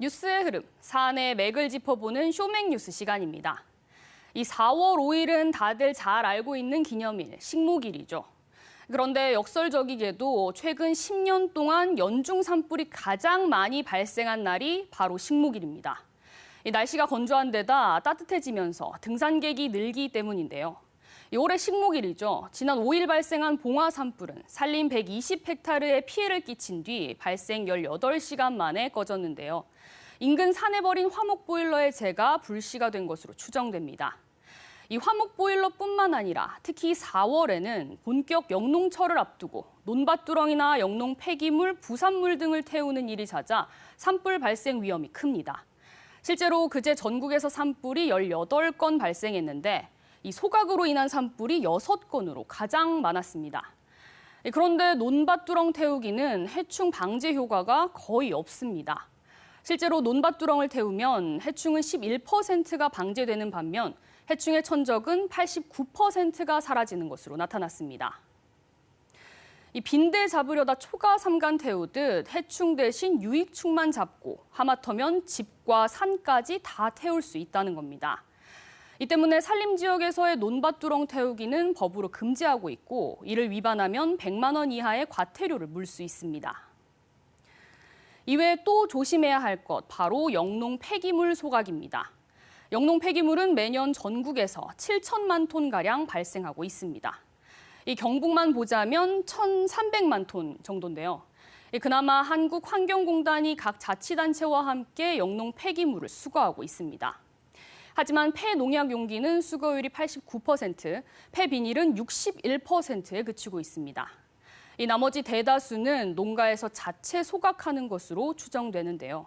뉴스의 흐름, 사안의 맥을 짚어보는 쇼맥 뉴스 시간입니다. 이 4월 5일은 다들 잘 알고 있는 기념일, 식목일이죠. 그런데 역설적이게도 최근 10년 동안 연중 산불이 가장 많이 발생한 날이 바로 식목일입니다. 이 날씨가 건조한 데다 따뜻해지면서 등산객이 늘기 때문인데요. 이 올해 식목일이죠. 지난 5일 발생한 봉화 산불은 산림 120헥타르에 피해를 끼친 뒤 발생 18시간 만에 꺼졌는데요. 인근 산에 버린 화목 보일러의 재가 불씨가 된 것으로 추정됩니다. 이 화목 보일러뿐만 아니라 특히 4월에는 본격 영농철을 앞두고 논밭두렁이나 영농 폐기물, 부산물 등을 태우는 일이 잦아 산불 발생 위험이 큽니다. 실제로 그제 전국에서 산불이 18건 발생했는데 이 소각으로 인한 산불이 6건으로 가장 많았습니다. 그런데 논밭두렁 태우기는 해충 방제 효과가 거의 없습니다. 실제로 논밭두렁을 태우면 해충은 11%가 방제되는 반면 해충의 천적은 89%가 사라지는 것으로 나타났습니다. 이 빈대 잡으려다 초가 삼간 태우듯 해충 대신 유익충만 잡고 하마터면 집과 산까지 다 태울 수 있다는 겁니다. 이 때문에 산림 지역에서의 논밭두렁 태우기는 법으로 금지하고 있고 이를 위반하면 100만 원 이하의 과태료를 물 수 있습니다. 이외에 또 조심해야 할 것 바로 영농 폐기물 소각입니다. 영농 폐기물은 매년 전국에서 7천만 톤 가량 발생하고 있습니다. 이 경북만 보자면 1,300만 톤 정도인데요. 그나마 한국환경공단이 각 자치단체와 함께 영농 폐기물을 수거하고 있습니다. 하지만 폐농약 용기는 수거율이 89%, 폐비닐은 61%에 그치고 있습니다. 이 나머지 대다수는 농가에서 자체 소각하는 것으로 추정되는데요.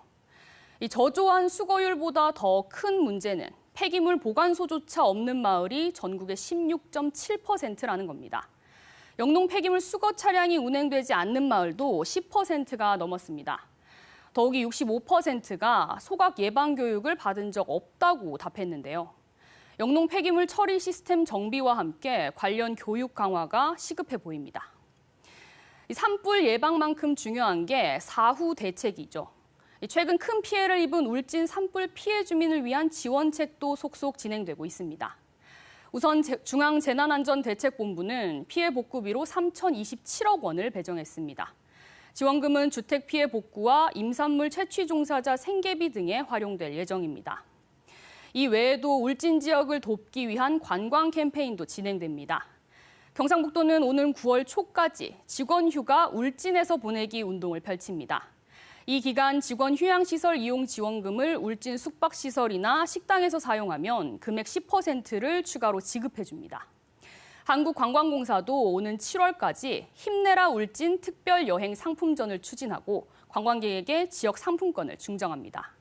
이 저조한 수거율보다 더 큰 문제는 폐기물 보관소조차 없는 마을이 전국의 16.7%라는 겁니다. 영농 폐기물 수거 차량이 운행되지 않는 마을도 10%가 넘었습니다. 더욱이 65%가 소각 예방 교육을 받은 적 없다고 답했는데요. 영농 폐기물 처리 시스템 정비와 함께 관련 교육 강화가 시급해 보입니다. 산불 예방만큼 중요한 게 사후 대책이죠. 최근 큰 피해를 입은 울진 산불 피해 주민을 위한 지원책도 속속 진행되고 있습니다. 우선 중앙재난안전대책본부는 피해 복구비로 3,027억 원을 배정했습니다. 지원금은 주택 피해 복구와 임산물 채취 종사자 생계비 등에 활용될 예정입니다. 이 외에도 울진 지역을 돕기 위한 관광 캠페인도 진행됩니다. 경상북도는 오는 9월 초까지 직원 휴가 울진에서 보내기 운동을 펼칩니다. 이 기간 직원 휴양시설 이용 지원금을 울진 숙박시설이나 식당에서 사용하면 금액 10%를 추가로 지급해줍니다. 한국관광공사도 오는 7월까지 힘내라 울진 특별 여행 상품전을 추진하고 관광객에게 지역 상품권을 증정합니다.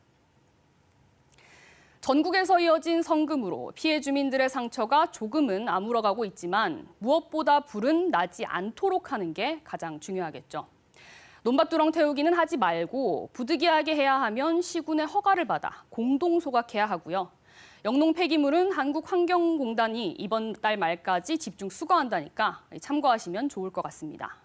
전국에서 이어진 성금으로 피해 주민들의 상처가 조금은 아물어가고 있지만 무엇보다 불은 나지 않도록 하는 게 가장 중요하겠죠. 논밭두렁 태우기는 하지 말고 부득이하게 해야 하면 시군의 허가를 받아 공동 소각해야 하고요. 영농 폐기물은 한국환경공단이 이번 달 말까지 집중 수거한다니까 참고하시면 좋을 것 같습니다.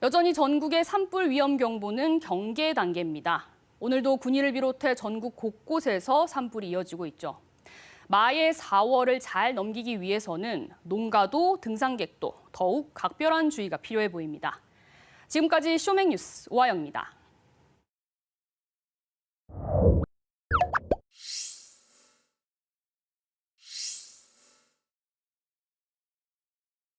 여전히 전국의 산불 위험 경보는 경계 단계입니다. 오늘도 군위를 비롯해 전국 곳곳에서 산불이 이어지고 있죠. 마의 4월을 잘 넘기기 위해서는 농가도 등산객도 더욱 각별한 주의가 필요해 보입니다. 지금까지 쇼맥뉴스 오하영입니다.